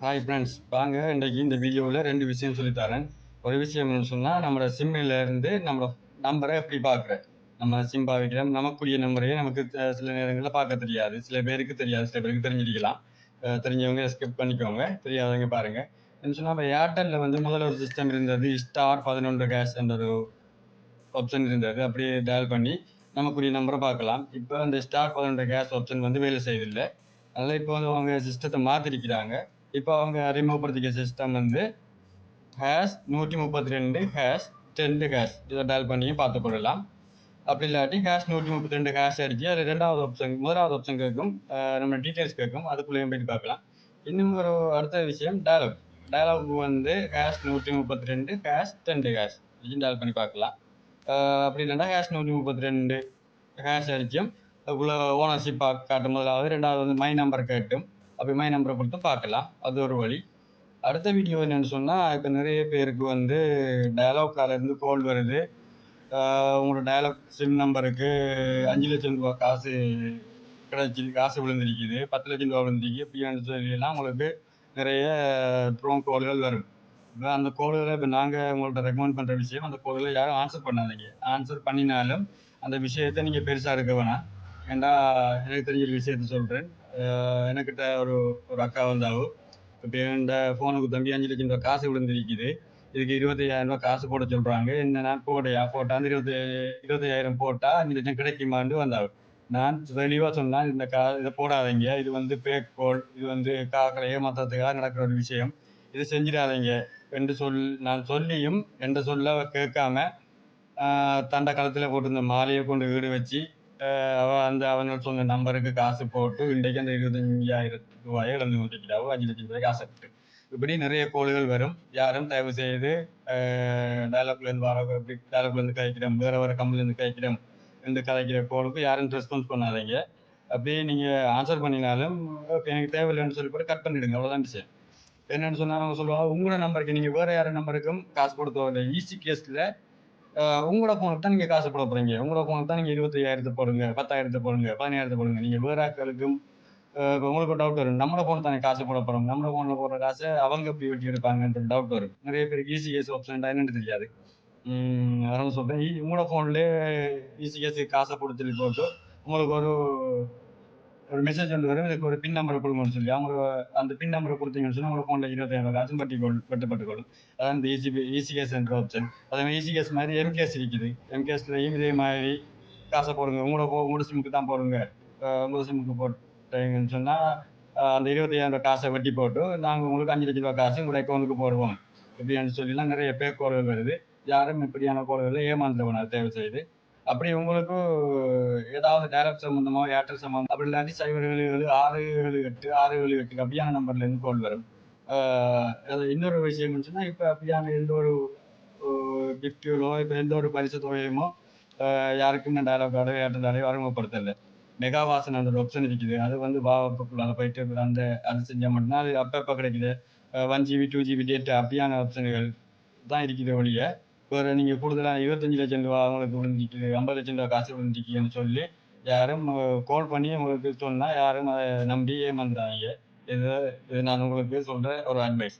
Hi friends வாங்க இன்றைக்கி இந்த வீடியோவில் ரெண்டு விஷயம் சொல்லித்தரேன். ஒரு விஷயம் என்னன்னு சொன்னால் நம்மளோட சிம்மில் இருந்து நம்மளோட நம்பரை எப்படி பார்க்குற நம்ம சிம் பாவிக்கிறோம். நமக்குரிய நம்பரையே நமக்கு சில நேரங்களில் பார்க்க தெரியாது. சில பேருக்கு தெரியாது. சில பேருக்கு தெரிஞ்சிருக்கலாம். தெரிஞ்சவங்க ஸ்கிப் பண்ணிக்கோங்க. தெரியாதவங்க பாருங்கள் என்ன சொன்னால் இப்போ ஏர்டெல்லில் வந்து முதல்ல ஒரு சிஸ்டம் இருந்தது ஸ்டார் பதினொன்று கேஷ் என்ற ஒரு ஆப்ஷன் இருந்தது. அப்படியே டயல் பண்ணி நமக்குரிய நம்பரை பார்க்கலாம். இப்போ அந்த ஸ்டார் பதினொன்று கேஷ் ஆப்ஷன் வந்து வேலை செய்யதில்லை அதனால் இப்போ வந்து அவங்க சிஸ்டத்தை மாற்றிருக்கிறாங்க இப்போ அவங்க ரிமூவ் படுத்திக்க சிஸ்டம் வந்து ஹேஷ் நூற்றி முப்பத்தி ரெண்டு ஹேஷ் டென்டு ஹேஷ் இதை டயல் பண்ணி பார்த்து போடலாம் அப்படி இல்லாட்டி ஹேஷ் நூற்றி முப்பத்தி ரெண்டு ஹேஷ் அடிச்சு அது ரெண்டாவது ஆப்ஷன் முதலாவது ஆப்ஷன் கேட்கும் நம்ம டீட்டெயில்ஸ் கேட்கும் அதுக்குள்ளேயும் போயிட்டு பார்க்கலாம். இன்னும் ஒரு அடுத்த விஷயம் டயலாக் டயலாக் வந்து ஹேஷ் நூற்றி முப்பத்தி ரெண்டு ஹேஷ் டென்டு ஹேஷ் இதையும் டயல் பண்ணி பார்க்கலாம். அப்படி இல்லைன்னா ஹேஷ் நூற்றி முப்பத்தி ரெண்டு ஹேஷ் அடிச்சும் அதுக்குள்ளே ஓனர்ஷிப் காட்டும். முதலாவது ரெண்டாவது வந்து மை நம்பர் கேட்டும். அப்படி மை நம்பரை பொறுத்து பார்க்கலாம். அது ஒரு வழி. அடுத்த வீடியோ என்னென்னு சொன்னால் இப்போ நிறைய பேருக்கு வந்து டயலாக் இருந்து கால் வருது. உங்களோட டயலாக் சிம் நம்பருக்கு அஞ்சு லட்சம் ரூபா காசு கிடைச்சி காசு விழுந்திருக்குது. பத்து லட்சம் ரூபா விழுந்திருக்கு. இப்படின்னு சொல்லிலாம் உங்களுக்கு நிறைய ப்ரோ கோல்கள் வரும். இப்போ அந்த கோல்களை இப்போ நாங்கள் உங்கள்ட்ட ரெக்கமெண்ட் பண்ணுற விஷயம் அந்த கோல்களை யாரும் ஆன்சர் பண்ணாதீங்க. ஆன்சர் பண்ணினாலும் அந்த விஷயத்தை நீங்கள் பெருசாக இருக்க வேணாம். ஏண்டா எனக்கு தெரிஞ்ச விஷயத்த சொல்கிறேன் எனக்கிட்ட ஒரு ஒரு அக்கா வந்தாவும் இப்போ இந்த ஃபோனுக்கு தம்பி அஞ்சு லட்சம் ரூபா காசு விழுந்திருக்குது. இதுக்கு இருபத்தையாயிரம் ரூபா காசு போட சொல்கிறாங்க என்னன்னா போடையா போட்டா அந்த இருபத்தி இருபத்தையாயிரம் போட்டால் அஞ்சு லட்சம் கிடைக்குமான்னு வந்தாவு நான் தெளிவாக சொன்னேன் இந்த கா இதை போடாதீங்க. இது வந்து பேக் கோல் இது வந்து காக்களை ஏமாத்துறதுக்காக நடக்கிற ஒரு விஷயம். இது செஞ்சிடாதீங்க என்று சொல் நான் சொல்லியும் என்ற சொல்ல கேட்காம தண்டை கழுத்தில் போட்டிருந்த மாலையை கொண்டு வீடு வச்சு அந்த அவன் சொன்ன நம்பருக்கு காசு போட்டு இன்றைக்கு அந்த இருபத்தஞ்சாயிரம் ரூபாயை இழந்து கொண்டிருக்கிறாவோ அஞ்சு லட்சம் ரூபாய் காசு இருக்கு இப்படி நிறைய கோள்கள் வரும். யாரும் தயவு செய்து டயலாக்லேருந்து வர இப்படி டயலாக்லேருந்து கழிக்கிறோம் வேற வேற கம்பெனிலேருந்து கழிக்கிறோம் இந்த கதைக்கிற கோளுக்கு யாரும் ரெஸ்பான்ஸ் பண்ணாதீங்க. அப்படியே நீங்கள் ஆன்சர் பண்ணினாலும் எனக்கு தேவையில்லைன்னு சொல்லி போட்டு கட் பண்ணிடுங்க. அவ்வளோதான் விஷயம். என்னென்னு சொன்னால் அவங்க சொல்லுவாங்க உங்களோட நம்பருக்கு நீங்கள் வேறு யார் நம்பருக்கும் காசு கொடுத்த ஈஸி கேஸில் உங்களோட ஃபோனுக்கு தான் நீங்கள் காசு போட போகிறீங்க உங்களோட ஃபோனுக்கு தான் நீங்கள் இருபத்தையாயிரத்தை போடுங்க பத்தாயிரத்தை போடுங்க பதினாயிரத்தை போடுங்க. நீங்கள் வேற ஆட்களுக்கும் இப்போ உங்களுக்கு ஒரு டவுட் வரும். நம்மளோட ஃபோன் தானே காசு போட போகிறோம் நம்மளோட ஃபோனில் போடுற காசை அவங்க எப்படி வெட்டி எடுப்பாங்கன்ற டவுட் வரும். நிறைய பேருக்கு ஈஸி கேஸ் ஆப்ஷன் தெரியாது. அதனால சொல்கிறேன் e, உங்களோட ஃபோன்லேயே ஈஸி காசை போட்டு போட்டு உங்களுக்கு ஒரு ஒரு மெசேஜ் வந்து வரும் இதுக்கு ஒரு பின் நம்பரை கொடுங்கன்னு சொல்லி அவங்க அந்த பின் நம்பரை கொடுத்தீங்கன்னு சொல்லி உங்க ஃபோனில் இருபத்தாயிரம் காசும் பட்டி கொள் வெட்டப்பட்டுக்கொள்ளும் அதான் இந்த ஈசி ஈஸிகேஸ் என்ற ஆப்ஷன் அதே மாதிரி ஈஸிகேஸ் மாதிரி எம்கேஸ் இருக்குது. எம்கேஸ்லையும் இதே மாதிரி காசை போடுங்க. உங்களோட போ உங்களோட சிம்முக்கு தான் போடுங்க. உங்களோட சிம்முக்கு போட்டீங்கன்னு சொன்னால் அந்த இருபத்தையாயிரம் காசை வெட்டி போட்டு நாங்கள் உங்களுக்கு அஞ்சு லட்ச ரூபா காசு உங்களோட அக்கௌண்ட்டுக்கு போடுவோம். இப்படின்னு சொல்லிலாம் நிறைய பேர் கோள்கள் வருது. யாரும் இப்படியான கோள்களை ஏமாந்துடணும் அது தேவை செய்து. அப்படி உங்களுக்கு ஏதாவது டைரக்ட் சம்மந்தமோ ஏர்டெல் சம்மந்தம் அப்படி இல்லாட்டி சைபர் ஏழு ஏழு ஆறு ஏழு எட்டு ஆறு ஏழு எட்டு அப்படியான நம்பர்லேருந்து கால் வரும். இன்னொரு விஷயம் சொன்னால் இப்போ அப்படியான எந்த ஒரு கிஃப்ட்டுகளோ இப்போ எந்த ஒரு பரிசு தொகையுமோ யாருக்கும் நான் டயலாக் கார்டோ ஏர்டெல்லாலையோ அறிமுகப்படுத்தலை. மெகாவாசன் அந்த ஒரு ஆப்ஷன் இருக்குது. அது வந்து பாவப்புக்குள்ளால போயிட்டு அந்த அது செஞ்சால் மட்டும்தான் அது அப்பப்போ கிடைக்குது. One GB two GB data அப்படியான ஆப்ஷன்கள் தான் இருக்குது ஒழிய வேறு நீங்கள் கூடுதலாக இருபத்தஞ்சி லட்சம் ரூபா உங்களுக்கு விழுந்திருக்குது ஐம்பது லட்சம் ரூபா காசு விழுந்திருக்குன்னு சொல்லி யாரும் கால் பண்ணி உங்களுக்கு சொன்னால் யாரும் அதை நம்பி ஏமாந்துடாதீங்க இது இது நான் உங்களுக்கு சொல்கிற ஒரு அட்வைஸ்